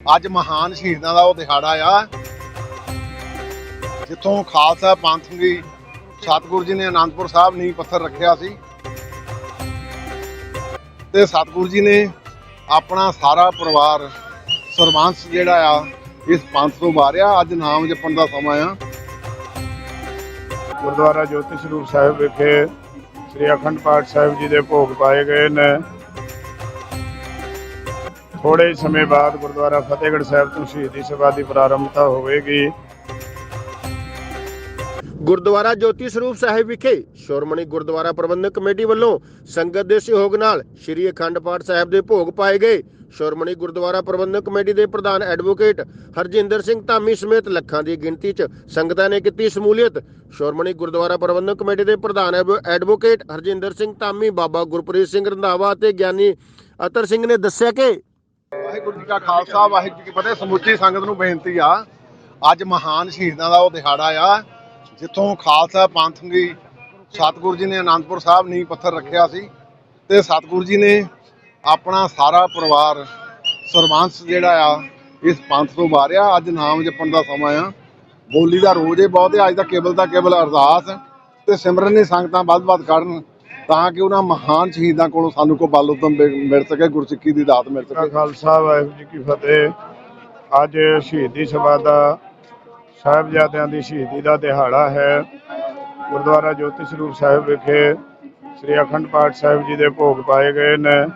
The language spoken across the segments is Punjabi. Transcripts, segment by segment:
ਅੱਜ ਮਹਾਨ ਸ਼ਹੀਦਾਂ ਦਾ ਉਹ ਦਿਹਾੜਾ ਆ। ਜਿੱਥੋਂ ਖਾਲਸਾ ਪੰਥ ਦੀ ਸਤਿਗੁਰੂ ਜੀ ਨੇ ਆਨੰਦਪੁਰ ਸਾਹਿਬ ਨੀਂਹ ਪੱਥਰ ਰੱਖਿਆ ਸੀ। ਤੇ ਸਤਿਗੁਰੂ ਜੀ ਨੇ ਆਪਣਾ ਸਾਰਾ ਪਰਿਵਾਰ ਸਰਬੰਸ ਜਿਹੜਾ ਆ, ਇਸ ਪੰਥ ਤੋਂ ਵਾਰਿਆ। ਅੱਜ ਨਾਮ ਜਪਣ ਦਾ ਸਮਾਂ ਆ। ਗੁਰਦੁਆਰਾ ਜੋਤੀ ਸਰੂਪ ਸਾਹਿਬ ਵਿਖੇ ਸ੍ਰੀ ਅਖੰਡ ਪਾਠ ਸਾਹਿਬ ਜੀ ਦੇ ਭੋਗ ਪਾਏ ਗਏ ਨੇ। ਥੋੜੇ ਸਮੇਂ ਬਾਅਦ ਗੁਰਦੁਆਰਾ ਫਤਿਹਗੜ੍ਹ ਸਾਹਿਬ ਤੋਂ ਸ਼ਹੀਦੀ ਸਭਾ ਦੀ ਪ੍ਰਾਰੰਭਤਾ ਹੋਵੇਗੀ। ਗੁਰਦੁਆਰਾ ਜੋਤੀ ਸਰੂਪ ਸਾਹਿਬ ਵਿਖੇ ਸ਼੍ਰੋਮਣੀ ਗੁਰਦੁਆਰਾ ਪ੍ਰਬੰਧਕ ਕਮੇਟੀ ਵੱਲੋਂ ਸੰਗਤ ਦੇ ਸਹਿਯੋਗ ਨਾਲ ਸ੍ਰੀ ਅਖੰਡ ਪਾਠ ਸਾਹਿਬ ਦੇ ਭੋਗ ਪਾਏ ਗਏ। ਸ਼੍ਰੋਮਣੀ ਗੁਰਦੁਆਰਾ ਪ੍ਰਬੰਧਕ ਕਮੇਟੀ ਦੇ ਪ੍ਰਧਾਨ ਐਡਵੋਕੇਟ ਹਰਜਿੰਦਰ ਸਿੰਘ ਧਾਮੀ ਸਮੇਤ ਲੱਖਾਂ ਦੀ ਗਿਣਤੀ 'ਚ ਸੰਗਤਾਂ ਨੇ ਕੀਤੀ ਸ਼ਮੂਲੀਅਤ। ਸ਼੍ਰੋਮਣੀ ਗੁਰਦੁਆਰਾ ਪ੍ਰਬੰਧਕ ਕਮੇਟੀ ਦੇ ਪ੍ਰਧਾਨ ਐਡਵੋਕੇਟ ਹਰਜਿੰਦਰ ਸਿੰਘ ਧਾਮੀ, ਬਾਬਾ ਗੁਰਪ੍ਰੀਤ ਸਿੰਘ ਰੰਧਾਵਾ ਅਤੇ ਗਿਆਨੀ ਅਤਰ ਸਿੰਘ ਨੇ ਦੱਸਿਆ ਕਿ ਵਾਹਿਗੁਰੂ ਜੀ ਕਾ ਖਾਲਸਾ, ਵਾਹਿਗੁਰੂ ਜੀ ਕੀ ਫਤਿਹ। ਸਮੁੱਚੀ ਸੰਗਤ ਨੂੰ ਬੇਨਤੀ ਆ, ਅੱਜ ਮਹਾਨ ਸ਼ਹੀਦਾਂ ਦਾ ਉਹ ਦਿਹਾੜਾ ਆ, ਜਿੱਥੋਂ ਖਾਲਸਾ ਪੰਥ ਦੀ ਸਤਿਗੁਰੂ ਜੀ ਨੇ ਆਨੰਦਪੁਰ ਸਾਹਿਬ ਨੀਂਹ ਪੱਥਰ ਰੱਖਿਆ ਸੀ ਤੇ ਸਤਿਗੁਰੂ ਜੀ ਨੇ ਆਪਣਾ ਸਾਰਾ ਪਰਿਵਾਰ ਸਰਬੰਸ ਜਿਹੜਾ ਆ, ਇਸ ਪੰਥ ਤੋਂ ਵਾਰਿਆ। ਅੱਜ ਨਾਮ ਜਪਣ ਦਾ ਸਮਾਂ ਆ। ਬੋਲੀ ਦਾ ਰੋਜ਼ ਹੀ ਬਹੁਤ ਹੈ ਅੱਜ ਦਾ ਕੇਵਲ ਦਾ ਕੇਵਲ ਅਰਦਾਸ ਤੇ ਸਿਮਰਨ ਦੀ ਸੰਗਤਾਂ ਵੱਧ-ਵੱਧ ਕਰਨ। ਤਾਂ ਕਿ ਉਹਨਾਂ ਮਹਾਨ ਸ਼ਹੀਦਾਂ ਕੋਲੋਂ ਸਾਨੂੰ ਕੋ ਬਲ ਉਦਮ ਮਿਲ ਸਕੇ ਗੁਰਸਿੱਖੀ ਦੀ ਦਾਤ ਮਿਲ ਸਕੇ। ਖਾਲਸਾ ਵਾਹਿਗੁਰੂ ਜੀ ਕੀ ਫਤਿਹ। ਅੱਜ ਸ਼ਹੀਦੀ ਸਭਾ ਦਾ ਸਾਹਿਬਜ਼ਾਦਿਆਂ ਦੀ ਸ਼ਹੀਦੀ ਦਾ ਦਿਹਾੜਾ ਹੈ। ਗੁਰਦੁਆਰਾ ਜੋਤੀ ਸਰੂਪ ਸਾਹਿਬ ਵਿਖੇ ਸ੍ਰੀ ਅਖੰਡ ਪਾਠ ਸਾਹਿਬ ਜੀ ਦੇ ਭੋਗ ਪਾਏ ਗਏ ਨੇ।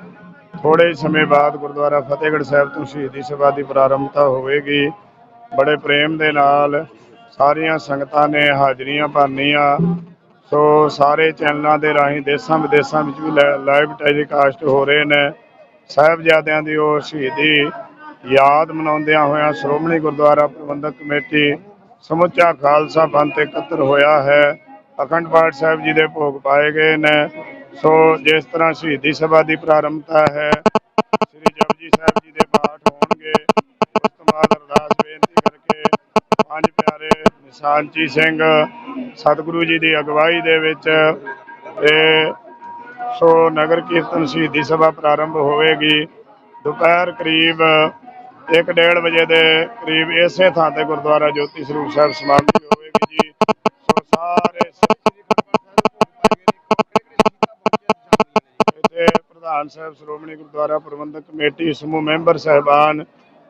ਥੋੜੇ ਸਮੇਂ ਬਾਅਦ ਗੁਰਦੁਆਰਾ ਫਤਿਹਗੜ੍ਹ ਸਾਹਿਬ ਤੋਂ ਸ਼ਹੀਦੀ ਸਭਾ ਦੀ ਪ੍ਰਾਰੰਭਤਾ ਹੋਵੇਗੀ। ਬੜੇ ਪ੍ਰੇਮ ਦੇ ਨਾਲ ਸਾਰੀਆਂ ਸੰਗਤਾਂ ਨੇ ਹਾਜ਼ਰੀਆਂ ਭਰਨੀਆਂ। ਸੋ ਸਾਰੇ ਚੈਨਲਾਂ ਦੇ ਰਾਹੀਂ ਦੇਸ਼ਾਂ ਵਿਦੇਸ਼ਾਂ ਵਿੱਚ ਵੀ ਲਾਈਵ ਟੈਲੀਕਾਸਟ ਹੋ ਰਹੇ ਨੇ। ਸਾਹਿਬਜ਼ਾਦਿਆਂ ਦੀ ਉਹ ਸ਼ਹੀਦੀ ਯਾਦ ਮਨਾਉਂਦਿਆਂ ਹੋਇਆਂ ਸ਼੍ਰੋਮਣੀ ਗੁਰਦੁਆਰਾ ਪ੍ਰਬੰਧਕ ਕਮੇਟੀ ਸਮੁੱਚਾ ਖਾਲਸਾ ਪੰਥ ਇਕੱਤਰ ਹੋਇਆ ਹੈ। ਅਖੰਡ ਪਾਠ ਸਾਹਿਬ ਜੀ ਦੇ ਭੋਗ ਪਾਏ ਗਏ ਨੇ। ਸੋ ਜਿਸ ਤਰ੍ਹਾਂ ਸ਼ਹੀਦੀ ਸਭਾ ਦੀ ਪ੍ਰਾਰੰਭਤਾ ਹੈ, ਸ੍ਰੀ ਜਪਜੀ ਸਾਹਿਬ ਜੀ ਦੇ ਪਾਠ ਹੋਣਗੇ, ਉਸ ਤੋਂ ਬਾਅਦ ਅਰਦਾਸ ਬੇਨਤੀ ਕਰਕੇ ਪੰਜ ਪਿਆਰੇ ਨਿਸ਼ਾਨਚੀ ਸਿੰਘ ਸਤਿਗੁਰੂ ਜੀ ਦੀ ਅਗਵਾਈ ਦੇ ਵਿੱਚ ਇਹ ਸੋ ਨਗਰ ਕੀਰਤਨ ਸ਼ਹੀਦੀ ਸਭਾ ਪ੍ਰਾਰੰਭ ਹੋਵੇਗੀ। ਦੁਪਹਿਰ ਕਰੀਬ 1:30 ਵਜੇ ਦੇ ਕਰੀਬ ਇਸੇ ਥਾਂ ਤੇ ਗੁਰਦੁਆਰਾ ਜੋਤੀ ਸਰੂਪ ਸਾਹਿਬ ਸਮਾਪਤੀ ਹੋਵੇਗੀ ਜੀ। ਸੋ ਸਾਰੇ ਇੱਥੇ ਪ੍ਰਧਾਨ ਸਾਹਿਬ, ਸ਼੍ਰੋਮਣੀ ਗੁਰਦੁਆਰਾ ਪ੍ਰਬੰਧਕ ਕਮੇਟੀ, ਸਮੂਹ ਮੈਂਬਰ ਸਹਿਬਾਨ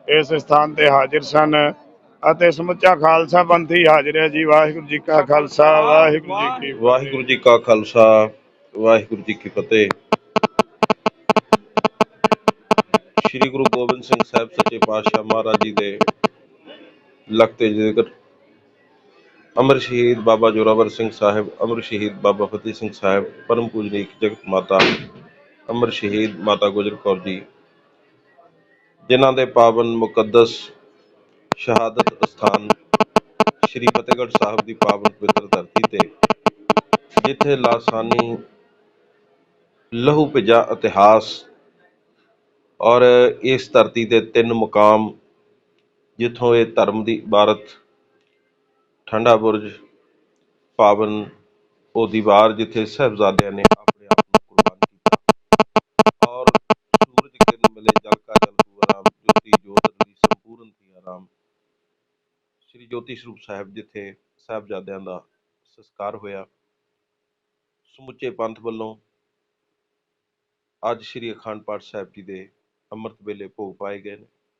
ਇਸ ਸਥਾਨ ਤੇ ਹਾਜ਼ਰ ਸਨ। ਅਤੇ ਸਮੁੱਚਾ ਖਾਲਸਾ ਪੰਥੀ ਹਾਜ਼ਰ ਹੈ ਜੀ ਵਾਹਿਗੁਰੂ ਜੀ ਕਾ ਖਾਲਸਾ, ਵਾਹਿਗੁਰੂ ਜੀ ਕੀ ਫਤਿਹ। ਵਾਹਿਗੁਰੂ ਜੀ ਕਾ ਖਾਲਸਾ, ਵਾਹਿਗੁਰੂ ਜੀ ਕੀ ਫਤਿਹ ਸ੍ਰੀ ਗੁਰੂ ਗੋਬਿੰਦ ਸਿੰਘ ਸਾਹਿਬ ਸੱਚੇ ਪਾਤਸ਼ਾਹ ਮਹਾਰਾਜ ਜੀ ਦੇ ਲਖਤੇ ਜ਼ਿਕਰ ਅਮਰ ਸ਼ਹੀਦ ਬਾਬਾ ਜੋਰਾਵਰ ਸਿੰਘ ਸਾਹਿਬ, ਅਮਰ ਸ਼ਹੀਦ ਬਾਬਾ ਫਤਿਹ ਸਿੰਘ ਸਾਹਿਬ, ਪਰਮ ਪੂਜਨੀਕ ਜਗਤ ਮਾਤਾ ਅਮਰ ਸ਼ਹੀਦ ਮਾਤਾ ਗੁਜਰ ਕੌਰ ਜੀ, ਜਿਨ੍ਹਾਂ ਦੇ ਪਾਵਨ ਮੁਕੱਦਸ ਸ਼ਹਾਦਤ ਸਥਾਨ ਸ੍ਰੀ ਫਤਿਹਗੜ੍ਹ ਸਾਹਿਬ ਦੀ ਪਾਵਨ ਪਵਿੱਤਰ ਧਰਤੀ ਤੇ, ਜਿੱਥੇ ਲਾਸਾਨੀ ਲਹੂ, ਭਿੱਜਾ ਇਤਿਹਾਸ ਔਰ ਇਸ ਧਰਤੀ ਤੇ ਤਿੰਨ ਮੁਕਾਮ, ਜਿੱਥੋਂ ਇਹ ਧਰਮ ਦੀ ਇਬਾਰਤ, ਠੰਡਾ ਬੁਰਜ, ਪਾਵਨ, ਉਹ ਦੀਵਾਰ ਜਿੱਥੇ ਸਾਹਿਬਜ਼ਾਦਿਆਂ ਨੇ ਆਪਣੇ ਆਪ ਨੂੰ ਕੁਰਬਾਨ ਕੀਤਾ ਔਰ ਸੂਰਜ ਕਿਰਨ ਮਿਲੇ ਜਲ ਕਾ ਜਲ ਹੂਆ ਰਾਮ ਜੋਤੀ ਜੋਤ ਦੀ ਸੰਪੂਰਨ ਥੀ ਆਰਾਮ ਸ੍ਰੀ ਜੋਤੀ ਸਰੂਪ ਸਾਹਿਬ ਜਿੱਥੇ ਸਾਹਿਬਜ਼ਾਦਿਆਂ ਦਾ ਸੰਸਕਾਰ ਹੋਇਆ, ਸਮੁੱਚੇ ਪੰਥ ਵੱਲੋਂ ਅੱਜ ਸ੍ਰੀ ਅਖੰਡ ਪਾਠ ਸਾਹਿਬ ਜੀ ਦੇ ਅੰਮ੍ਰਿਤ ਵੇਲੇ ਭੋਗ ਪਾਏ ਗਏ ਨੇ।